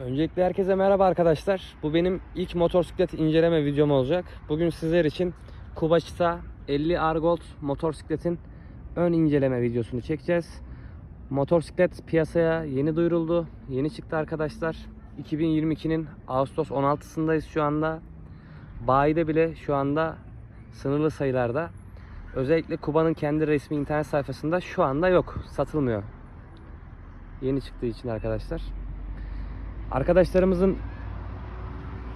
Öncelikle herkese merhaba arkadaşlar. Bu benim ilk motosiklet inceleme videom olacak. Bugün sizler için Kubaşita 50 Argold motosikletin ön inceleme videosunu çekeceğiz. Motosiklet piyasaya yeni duyuruldu. Yeni çıktı arkadaşlar. 2022'nin Ağustos 16'sındayız şu anda. Bayide bile şu anda sınırlı sayılarda. Özellikle Kuba'nın kendi resmi internet sayfasında şu anda yok. Satılmıyor. Yeni çıktığı için arkadaşlar. Arkadaşlarımızın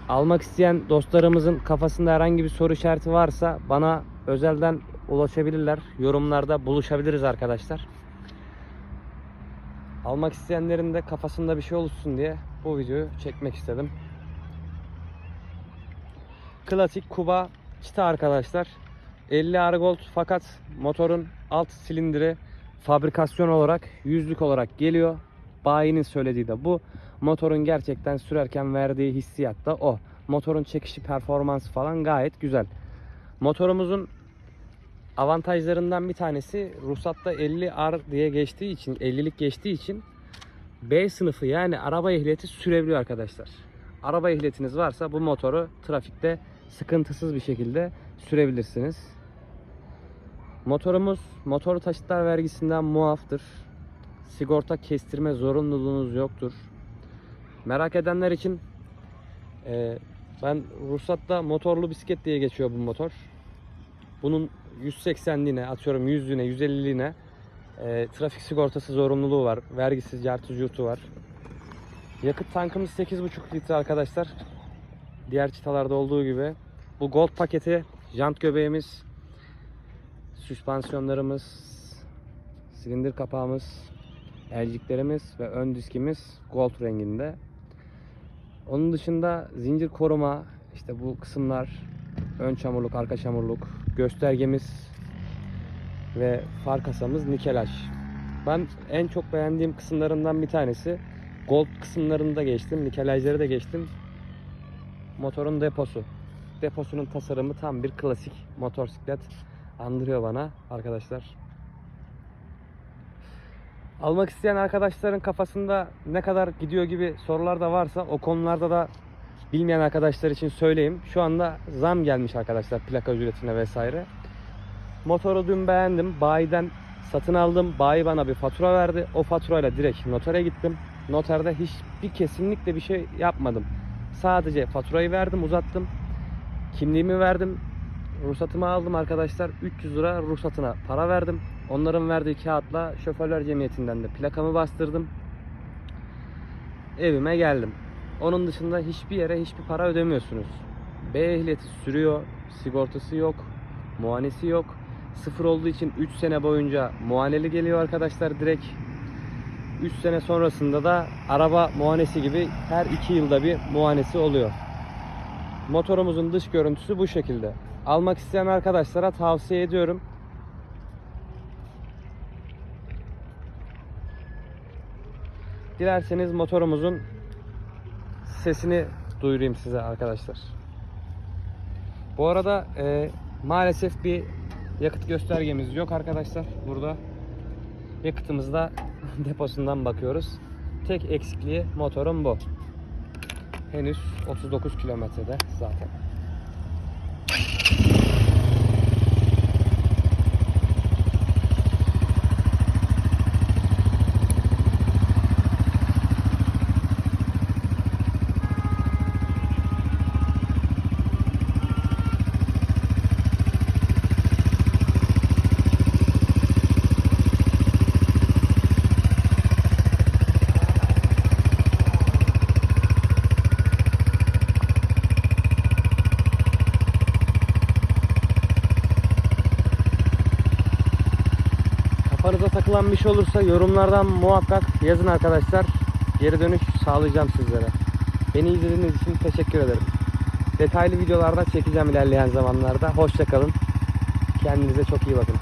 almak isteyen dostlarımızın kafasında herhangi bir soru işareti varsa bana özelden ulaşabilirler. Yorumlarda buluşabiliriz arkadaşlar. Almak isteyenlerin de kafasında bir şey oluşsun diye bu videoyu çekmek istedim. Klasik Kuba çita arkadaşlar. 50 Argold fakat motorun alt silindiri fabrikasyon olarak yüzlük olarak geliyor. Bayinin söylediği de bu. Motorun gerçekten sürerken verdiği hissiyat da o. Motorun çekişi performansı falan gayet güzel. Motorumuzun avantajlarından bir tanesi ruhsatta 50R diye geçtiği için 50'lik geçtiği için B sınıfı yani araba ehliyeti sürebiliyor arkadaşlar. Araba ehliyetiniz varsa bu motoru trafikte sıkıntısız bir şekilde sürebilirsiniz. Motorumuz motor taşıtlar vergisinden muaftır. Sigorta kestirme zorunluluğunuz yoktur. Merak edenler için e, ben ruhsatta motorlu bisiklet diye geçiyor bu motor. Bunun 180'liğine atıyorum 100'lüğüne 150'liğine e, trafik sigortası zorunluluğu var. Vergisiz cartı curtu var. Yakıt tankımız 8,5 litre arkadaşlar. Diğer çıtalarda olduğu gibi. Bu gold paketi jant göbeğimiz süspansiyonlarımız silindir kapağımız elciklerimiz ve ön diskimiz gold renginde. Onun dışında zincir koruma işte bu kısımlar ön çamurluk, arka çamurluk, göstergemiz ve far kasamız nikelaj. Ben en çok beğendiğim kısımlarından bir tanesi gold kısımlarını da geçtim, nikelajları da geçtim. Motorun deposu. Deposunun tasarımı tam bir klasik motosiklet andırıyor bana arkadaşlar. Almak isteyen arkadaşların kafasında ne kadar gidiyor gibi sorular da varsa o konularda da bilmeyen arkadaşlar için söyleyeyim. Şu anda zam gelmiş arkadaşlar plaka ücretine vesaire. Motoru dün beğendim. Bayiden satın aldım. Bayi bana bir fatura verdi. O faturayla direkt notere gittim. Noterde hiçbir kesinlikle bir şey yapmadım. Sadece faturayı verdim, uzattım. Kimliğimi verdim. Ruhsatımı aldım arkadaşlar. 300 lira ruhsatına para verdim. Onların verdiği kağıtla şoförler cemiyetinden de plakamı bastırdım. Evime geldim. Onun dışında hiçbir yere hiçbir para ödemiyorsunuz. B ehliyeti sürüyor, sigortası yok, muayenesi yok. Sıfır olduğu için 3 sene boyunca muayeneli geliyor arkadaşlar direkt. 3 sene sonrasında da araba muayenesi gibi her 2 yılda bir muayenesi oluyor. Motorumuzun dış görüntüsü bu şekilde. Almak isteyen arkadaşlara tavsiye ediyorum. Dilerseniz motorumuzun sesini duyurayım size arkadaşlar. Bu arada e, maalesef bir yakıt göstergemiz yok arkadaşlar burada. Yakıtımızda deposundan bakıyoruz. Tek eksikliği motorun bu. Henüz 39 kilometrede zaten. Kafanıza takılan bir şey olursa yorumlardan muhakkak yazın arkadaşlar. Geri dönüş sağlayacağım sizlere. Beni izlediğiniz için teşekkür ederim. Detaylı videolarda çekeceğim ilerleyen zamanlarda. Hoşçakalın. Kendinize çok iyi bakın.